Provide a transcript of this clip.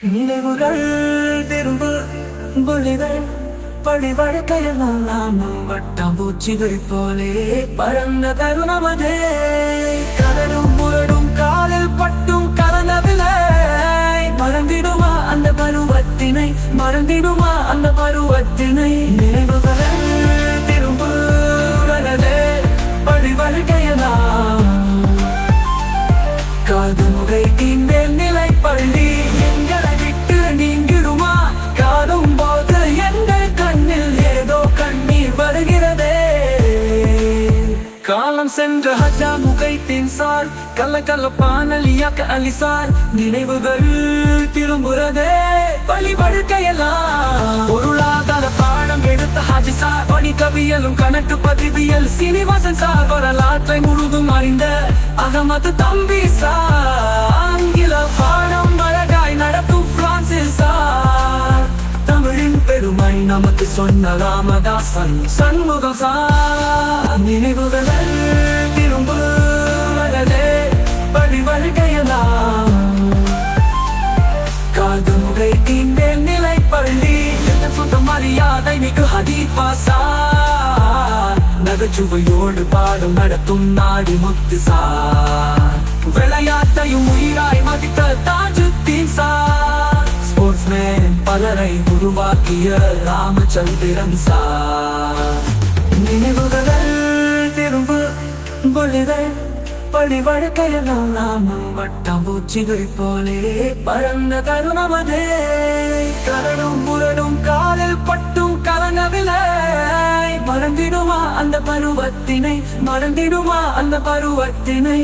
நினைவுகள் திரும்ப பொழிகள் பழி வழக்கையெல்லாம் நாம் வட்டம் பூச்சிகள் போலே பறந்த தருணமதே கடலும் முரடும் காலில் பட்டும் கலந்தவில்லை மறந்திடுமா அந்த பருவத்தினை மறந்திடுமா அந்த பருவத்தினை. நினைவுகள் திரும்ப பழி வழக்கையெல்லாம். காது முகை தீண்டே நிலை பள்ளி காலம் சென்ற ஹஜா முகை தின்சார் கள்ள கள்ள பானலியாக்க அலிசார். நினைவுகள் திரும்புறதே. வழிபடுக்கையெல்லாம். பொருளாதார பாடம் எடுத்த ஹாஜி சார். பணி கவியலும் கணக்கு பதிவியல் சீனிவாசன் சார். வரலாற்றை முழுதும் அறிந்த அகமது தம்பி சார். ஆங்கில பாடம் அழகாய் நடத்தும் பிரான்சிஸ் சார். தமிழின் பெருமை நமக்கு சொன்ன ராமதாசன் சண்முகம் சார். நினைவுகள் மரியாதை ஹதீபாசா நகைச்சுவையோடு பாடம் நடத்தும் நாடி முத்து சார் விளையாட்டையும் உயிராய் மதித்த தாஜுத்தீன் சார் ஸ்போர்ட்ஸ்மேன் பலரை உருவாக்கிய ராமச்சந்திரன் சார் நினைவுகள் திரும்ப பொழுதல் பழி வழக்கையெல்லாம் நாம் வட்டம் பூச்சிகள் போலே பறந்த தருணமதே கரடும் புரடும் காலில் பருவத்தினை மறந்திடுமா அந்த பருவத்தினை?